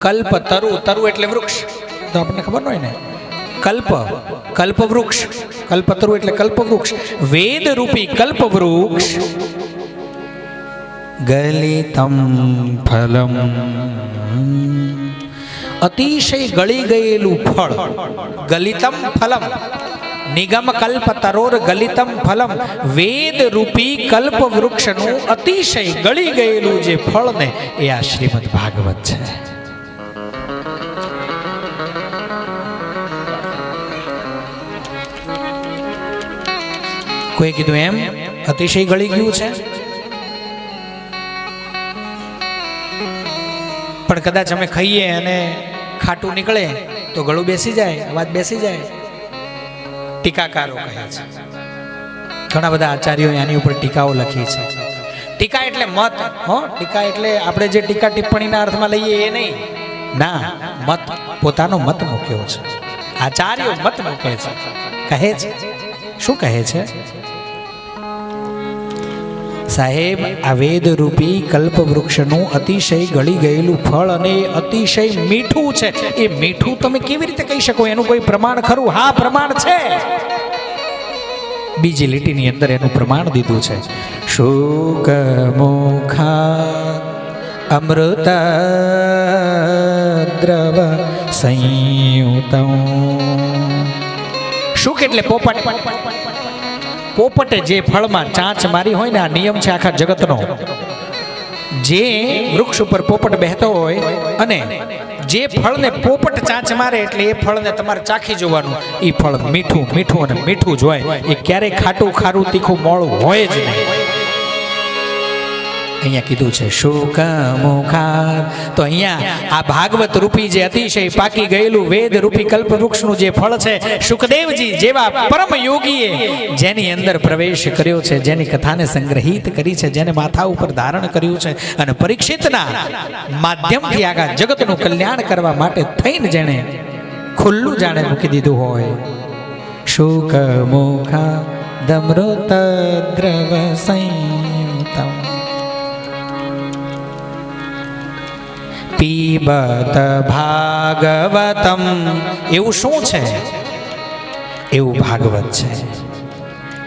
કલ્પ, તરુ તરુ એટલે વૃક્ષ. તો આપણને ખબર ન હોય ને? કલ્પ કલ્પ વૃક્ષ. કલ્પતરુ એટલે કલ્પ વૃક્ષ. વેદ રૂપી કલ્પ વૃક્ષ. ગલિતમ ફલમ. અતિશય ગળી ગયેલું ફળ. ગલિતમ ફલમ. નિગમ કલ્પ તરોર ગલિતમ ફલમ. વેદ રૂપી કલ્પ વૃક્ષનું અતિશય ગળી ગયેલું જે ફળ ને એ આ શ્રીમદ ભાગવત છે. કોઈ કીધું એમ, અતિશય ગળી ગયું છે. પણ કદાચ અમે ખાઈએ અને ખાટું નીકળે તો ગળું બેસી જાય, અવાજ બેસી જાય. ટીકાકારો કહે છે. ઘણા બધા આચાર્યો આની ઉપર ટીકાઓ લખી છે. ટીકા એટલે મત, હો, ટીકા એટલે આપણે જે ટીકા ટિપ્પણીના અર્થમાં લઈએ એ નહીં. ના, મત, પોતાનો મત મૂક્યો છે. આચાર્યો મત મૂકે છે. કહે છે. શું કહે છે? સાહેબ, આ વેદરૂપી કલ્પવૃક્ષનું કલ્પ વૃક્ષનું અતિશય ગળી ગયેલું ફળ અને અતિશય મીઠું છે. એ મીઠું તમે કેવી રીતે કહી શકો? એનું કોઈ પ્રમાણ ખરું? હા, પ્રમાણ છે. બીજી લીટીની અંદર એનું પ્રમાણ દીધું છે. શુક, મુખા, અમૃત, દ્રવ, સંયુતમ શુક એટલે પોપટ? પોપટે જે ફળમાં ચાંચ મારી હોય ને આ નિયમ છે આખા જગતનો. જે વૃક્ષ ઉપર પોપટ બેહતો હોય અને જે ફળને પોપટ ચાંચ મારે એટલે એ ફળને તમારે ચાખી જોવાનું. એ ફળ મીઠું મીઠું અને મીઠું જ હોય. એ ક્યારેય ખાટું ખારું તીખું મોળું હોય જ નહીં. અહીંયા કીધું છે શુકમુખા તો અહીંયા આ ભાગવત રૂપી જે અતિશય પાકી ગયેલું વેદ રૂપી કલ્પ વૃક્ષનું જે ફળ છે, સુખદેવજી જેવા પરમ યોગીએ જેની અંદર પ્રવેશ કર્યો છે, જેની કથાને સંગ્રહિત કરી છે, જેને માથા ઉપર ધારણ કર્યું છે અને પરીક્ષિતના માધ્યમથી આગળ જગતનું કલ્યાણ કરવા માટે થઈને જેણે ખુલ્લું જાણે મૂકી દીધું હોય. શુકમુખા દમૃત દ્રવ સંયુતમ પીબત ભાગવતમ. એવું શું છે? એવું ભાગવત છે.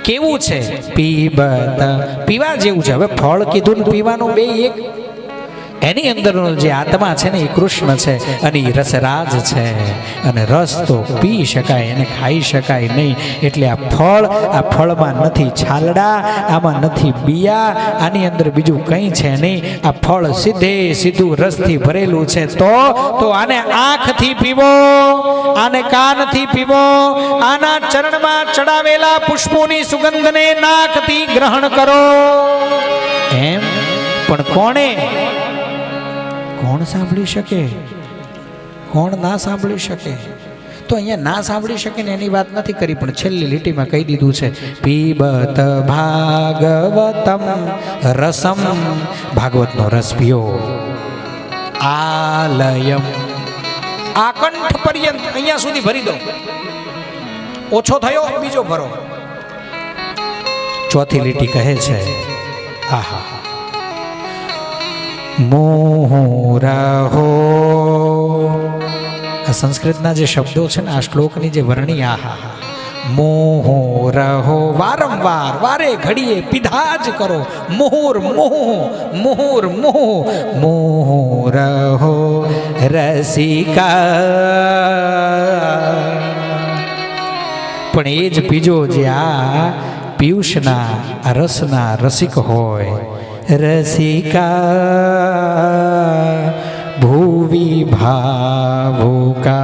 કેવું છે? પીબત. પીવા જેવું છે. હવે ફળ કીધું ને પીવાનું બે એક એની અંદરનો જે આત્મા છે ને, એ કૃષ્ણ છે અને એ રસરાજ છે. અને રસ તો પી શકાય, એને ખાઈ શકાય નહીં. એટલે આ ફળ, આ ફળમાં નથી છાલડા, આમાં નથી બિયા, આની અંદર બીજું કંઈ છે નહીં. આ ફળ સીધે સીધું રસથી ભરેલું છે. તો તો આને આંખથી પીવો, આને કાનથી પીવો, આના ચરણમાં ચડાવેલા પુષ્પોની સુગંધને નાકથી ગ્રહણ કરો. એમ? પણ કોણે? કોણ સાંભળી શકે? કોણ ના સાંભળી શકે? તો અહીંયા ના સાંભળી શકે ને એની વાત નથી કરી, પણ છેલ્લી લીટીમાં કહી દીધું છે, પીબત ભાગવતમ રસમ. ભાગવતનો રસ પીઓ. આલયમ. આકંઠ પર્યંત અહીંયા સુધી ભરી દો. ઓછો થયો, બીજો ભરો. ચોથી લીટી કહે છે, આહા. મોહરાહો આ સંસ્કૃતના જે શબ્દો છે ને આ શ્લોકની જે વર્ણી આહા મોહો રહો વારંવાર વારે ઘડીએ પીધા જ કરો મોહર મોહ મોહર મોહ મોહો રહો રસિકા પણ એ જ પીજો જે આ પિયુષના રસના રસિક હોય રસિકા ભૂવિ ભાવુકા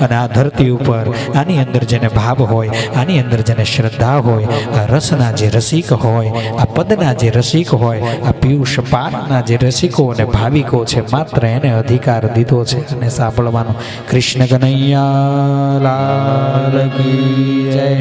અને આ ધરતી ઉપર આની અંદર જેને ભાવ હોય, આની અંદર જેને શ્રદ્ધા હોય, આ રસના જે રસિક હોય, આ પદના જે રસિક હોય, આ પિયુષ પાનના જે રસિકો અને ભાવિકો છે, માત્ર એને અધિકાર દીધો છે અને સાંભળવાનો કૃષ્ણ કનૈયા, લાલ જય.